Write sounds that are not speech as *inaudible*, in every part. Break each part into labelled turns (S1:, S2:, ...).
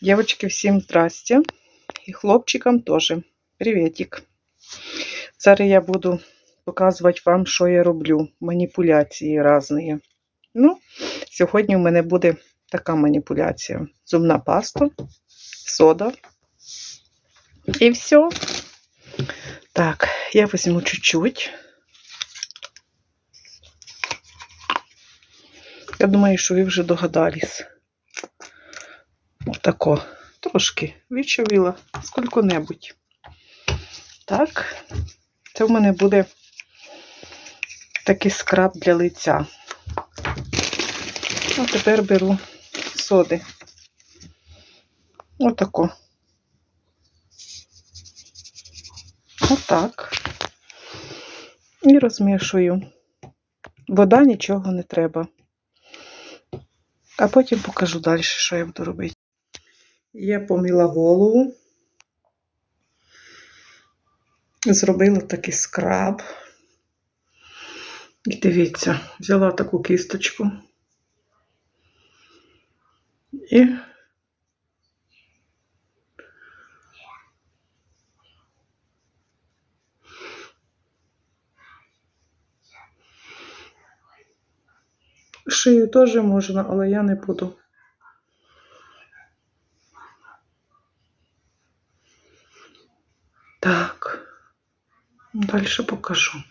S1: Девочки, всім здрасте. І хлопчикам теж. Приветик. Зараз я буду показувати вам, що я роблю. Маніпуляції різні. Ну, сьогодні у мене буде така маніпуляція. Зубна паста, сода. І все. Так, я візьму чуть-чуть. Я думаю, що ви вже догадались. Отако. Трошки відчавіла скільки-небудь. Так, це в мене буде такий скраб для лиця. А тепер беру соди. Отако. Отак. І розмішую. Вода нічого не треба. А потім покажу далі, що я буду робити. Я поміла голову. Зробила такий скраб. І дивіться, взяла таку кісточку. І шию теж можна, але я не буду. Так, далі покажу.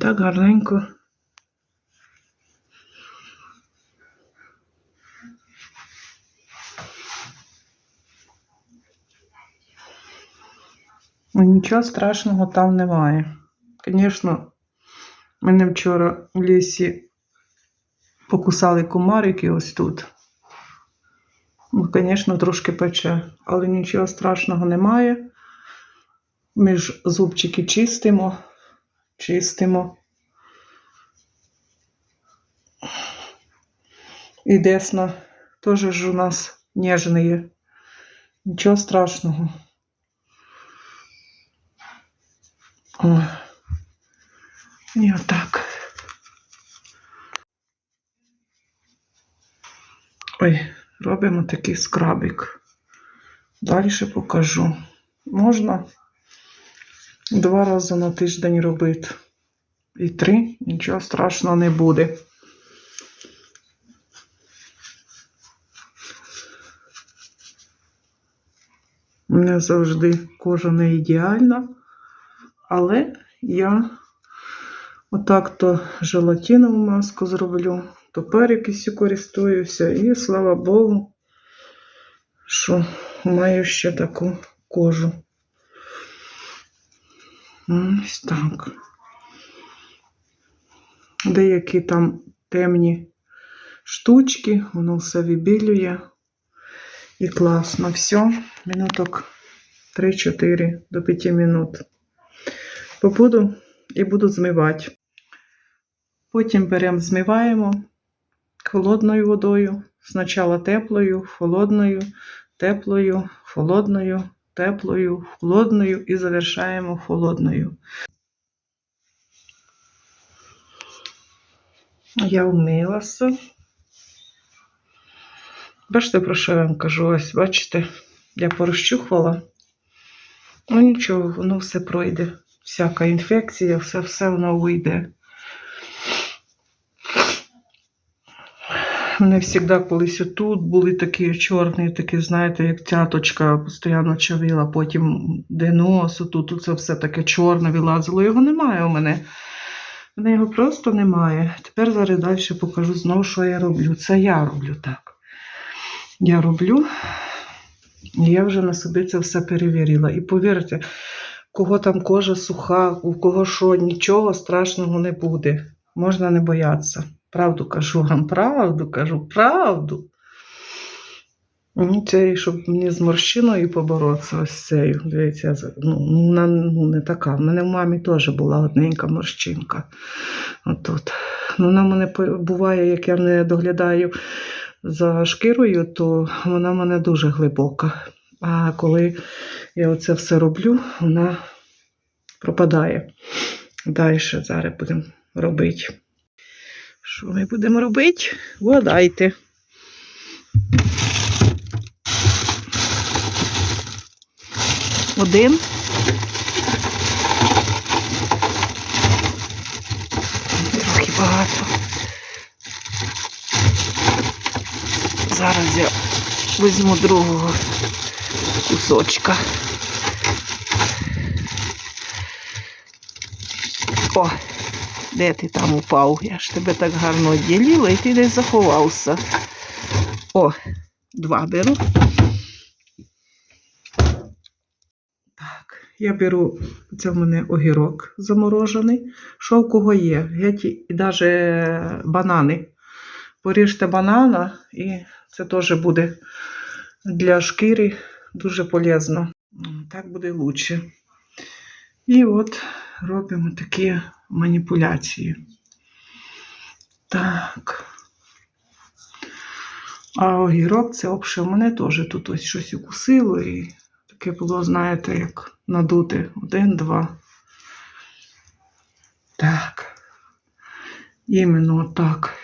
S1: Так гарненько. Ну, Нічого страшного там немає. Звісно, мене вчора в лісі покусали комарики ось тут. Ну, звісно, трошки пече, але нічого страшного немає. Ми ж зубчики чистимо, чистимо. І десна теж ж у нас ніжний. Нічого страшного. І отак. Ой, робимо такий скрабик. Далі покажу. Можна два рази на тиждень робити. І три, нічого страшного не буде. Мене завжди кожа не ідеальна, але я отак то желатинову маску зроблю, то перекисю користуюся, і слава Богу, що маю ще таку кожу. Ось так. Деякі там темні штучки, воно все вибілює. І класно. Все, минуток 3-4 до 5 минут. Побуду і буду змивати. Потім беремо, змиваємо холодною водою. Спочатку теплою, холодною, теплою, холодною, теплою, холодною і завершаємо холодною. Я вмилася. Бачите, про що я вам кажу? Ось, бачите, я порозчухувала. Ну нічого, воно все пройде. Всяка інфекція, все, все воно вийде. Мене завжди колись отут були такі чорні, такі, знаєте, як цяточка постійно чавила, потім де нос, тут це все таке чорне вилазило. Його немає у мене. У мене його просто немає. Тепер зараз далі покажу знову, що я роблю. Це я роблю так. Я роблю, і я вже на собі це все перевірила. І повірте, кого там кожа суха, у кого що, нічого страшного не буде. Можна не боятися. Правду кажу вам, правду кажу, правду. Ну, Це, щоб мені з морщиною поборотися ось цією. Дивіться, ну, вона ну, не така. У мене в мамі теж була одненька морщинка. Отут. Ну, вона мене буває, як я не доглядаю за шкірою, то вона в мене дуже глибока. А коли я оце все роблю, вона пропадає. Далі зараз будемо робити. Що ми будемо робити? Вгадайте. Один. Трохи багато. Зараз я візьму другого кусочка. О, де ти там упав? Я ж тебе так гарно відділила і ти десь заховався. О, два беру. Так, я беру, це в мене огірок заморожений. Що в кого є? Геть і навіть банани. Поріжте банана, і це теж буде для шкіри дуже полезно. Так буде краще. І от робимо такі маніпуляції. Так. А огірок це взагалі мене теж тут ось щось укусило і таке було, знаєте, як надути. Один, два. Так. Іменно так.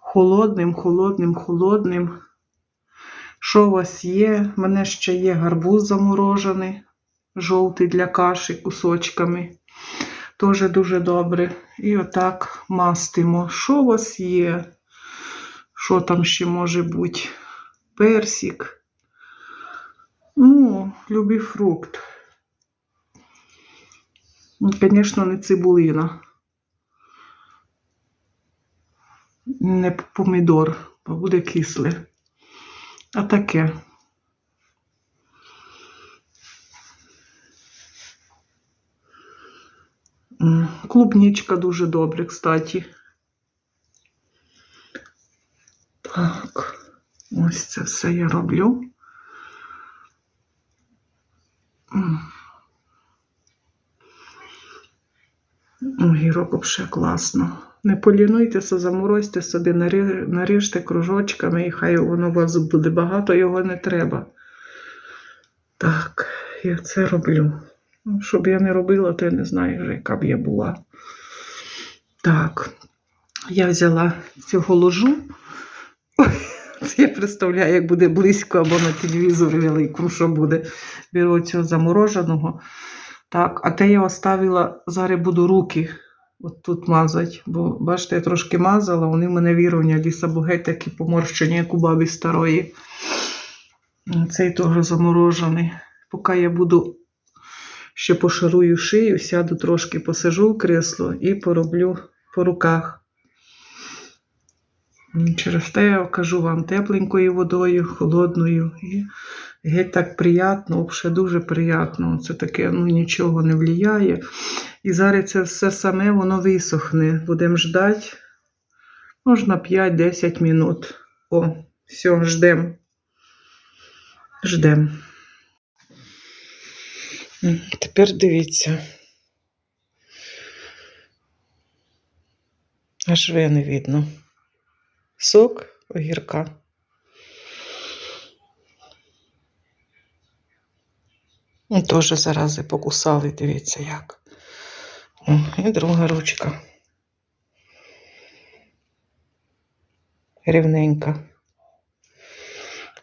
S1: Холодним, холодним, холодним. Що у вас є? У мене ще є гарбуз заморожений, жовтий для каші кусочками. Теж дуже добре. І отак мастимо. Що у вас є? Що там ще може бути? Персик. Ну, любий фрукт. Звісно, не цибулина. Не помідор, бо буде кисле. А таке. Клубничка дуже добре, кстати. Так, ось це все я роблю. Огірок взагалі класно. Не полінуйтеся, заморозьте собі, наріжте кружочками, і хай воно у вас буде багато, його не треба. Так, я це роблю. Ну, Щоб я не робила, я не знаю, яка б я була. Так, я взяла цього ложу. Я представляю, як буде близько або на телевізорі великому, що буде. Беру цього замороженого. Так, а те я оставила, зараз буду руки от тут мазати. Бо, бачите, я трошки мазала, вони в мене вірування лісабугеть такі поморщені, як у бабі старої. Цей теж заморожений. Поки я буду ще пошарую шию, сяду трошки, посижу в кресло і пороблю по руках. Через те я кажу вам тепленькою водою, холодною. І геть так приємно, взагалі дуже приємно. Це таке ну, нічого не впливає. І зараз це все саме воно висохне. Будемо ждати. Можна 5-10 минут. О, все, ждемо. Ждемо. Тепер дивіться. Аж ви не видно. Сок огірка. Ну, Теж зарази покусали, дивіться як. І друга ручка. Рівненька.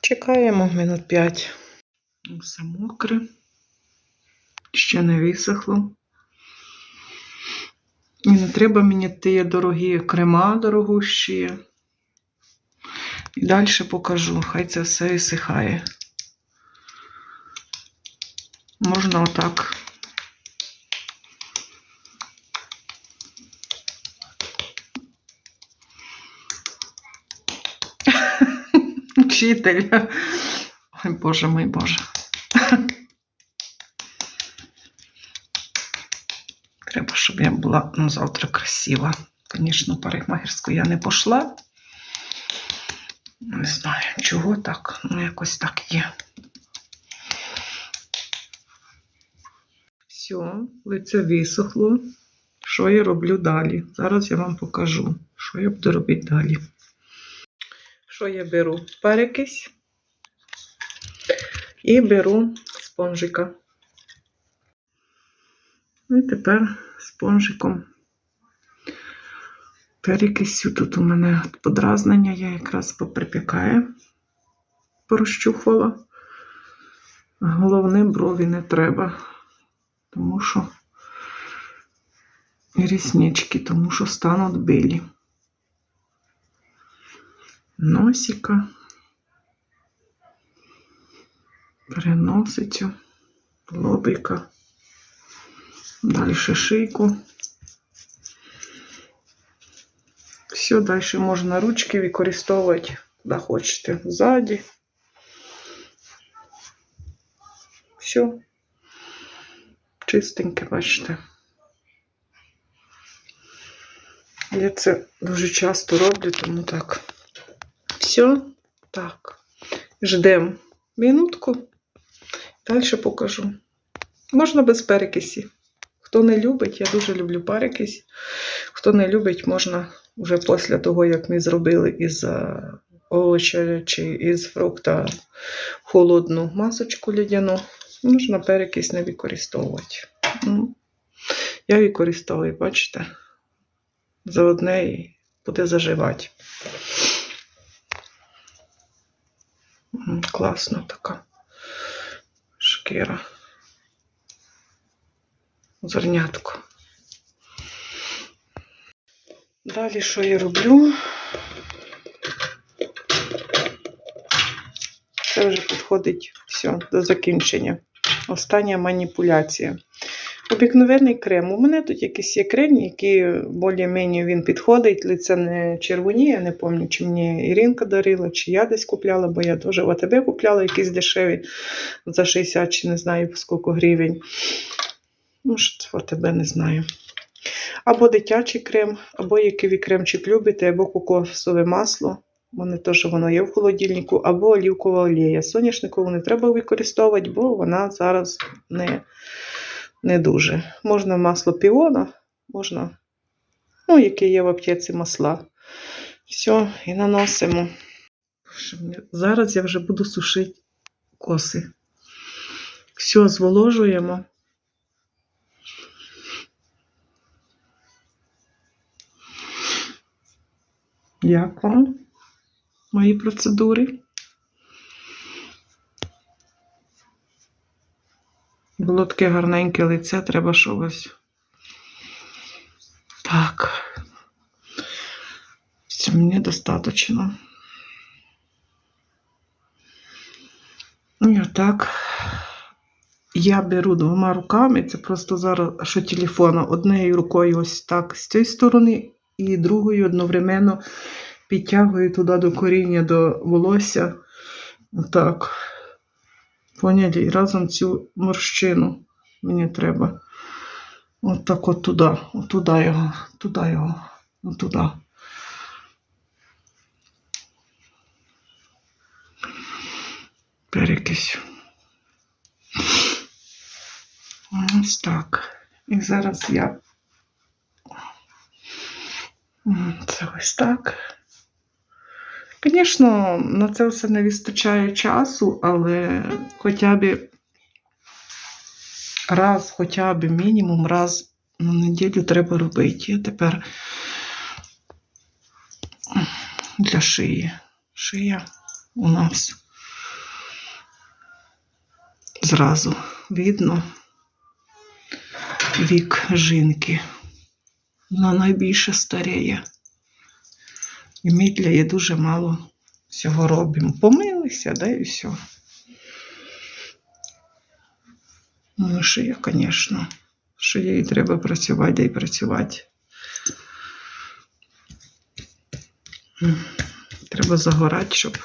S1: Чекаємо минут 5. Все мокре. Ще не висохло. І не треба мені ті дорогі крема дорогущі. І далі покажу, хай це все висихає. Можна отак. *laughs* Вчитель. Ой, Боже мой Боже. Треба, щоб я була ну, завтра красива. Звісно, парикмахерську я не пішла. Не знаю, чого так. Ну, якось так є. Все, лице висохло. Що я роблю далі? Зараз я вам покажу, що я буду робити далі. Що я беру? Перекись і беру спонжика. І тепер спонжиком Перекисю тут у мене подразнення, я якраз поприпікаю, порозчухувала. Головне брові не треба, тому що і ріснички, тому що стануть білі. Носика, переносицю, лобика, далі шийку. Все, далі можна ручки використовувати, куди хочете, ззаді. Все. Чистеньке, бачите. Я це дуже часто роблю, тому так. Все. Так. Ждемо минутку. Далі покажу. Можна без перекисі. Хто не любить, я дуже люблю перекись. Хто не любить, можна вже після того, як ми зробили із е, овоча чи із фрукта холодну масочку лідяну, можна перекись не використовувати. Ну, я використовую, бачите, за одне і буде заживати. М, Класна така шкіра. Зернятко. Далі що я роблю? Це вже підходить все до закінчення. Остання маніпуляція. Обикновений крем. У мене тут якийсь є крем, який більш-менш він підходить. Лице не червоніє, я не пам'ятаю, чи мені Іринка дарила, чи я десь купляла, бо я теж в АТБ купляла якісь дешеві за 60 чи не знаю скільки гривень. Може, в АТБ не знаю. Або дитячий крем, або який кремчик любите, або кокосове масло. Вони теж воно є в холодильнику, або олівкова олія. Соняшникову не треба використовувати, бо вона зараз не, не дуже. Можна масло піона, можна, ну, яке є в аптеці масла. Все, і наносимо. Зараз я вже буду сушити коси. Все, зволожуємо. Як вам мої процедури? Було таке гарненьке лице, треба щось. Так. Все, мені достатньо. І отак. Я беру двома руками, це просто зараз, що телефона, однією рукою ось так з цієї сторони, і другою одновременно підтягую туди до коріння, до волосся. Так. Поняли? І разом цю морщину мені треба. От так от туди, от туди його, туди його, от туди. Перекись. Ось так. І зараз я. Це ось так. Звісно, на це все не вистачає часу, але хоча б раз, хоча б мінімум раз на неділю треба робити. Я тепер для шиї. Шия у нас зразу видно вік жінки. Вона найбільше старіє. І ми для її дуже мало всього робимо. Помилися, да, і все. Ну, шия, звісно. Шиєю треба працювати, да й працювати. Треба загорати, щоб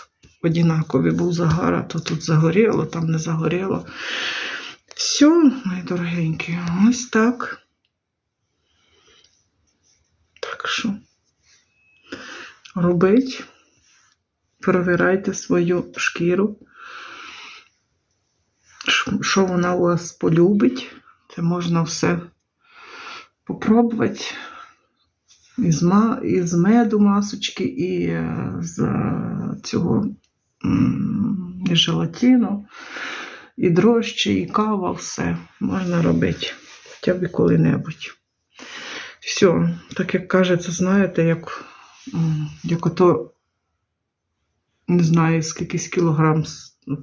S1: однаковий був загар, а то тут загоріло, там не загоріло. Все, мої дорогенькі, ось так. Так що робить, перевіряйте свою шкіру, що- вона у вас полюбить. Це можна все попробувати. Із, ма, із меду масочки, і е, з е, цього і желатину, і дрожчі, і кава, все можна робити хоча б коли-небудь. Все, так як кажеться, знаєте, як, як ото, не знаю, скільки кілограм,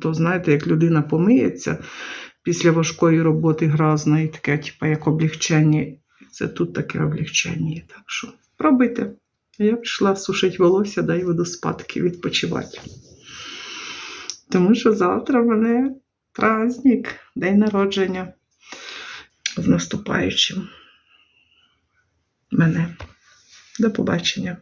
S1: то знаєте, як людина помиється після важкої роботи гразної, таке, типу, як облегчення. Це тут таке облегчення. Так що пробуйте. Я пішла сушити волосся, дай буду спадки відпочивати. Тому що завтра в мене праздник, день народження. З наступаючим мене. До побачення.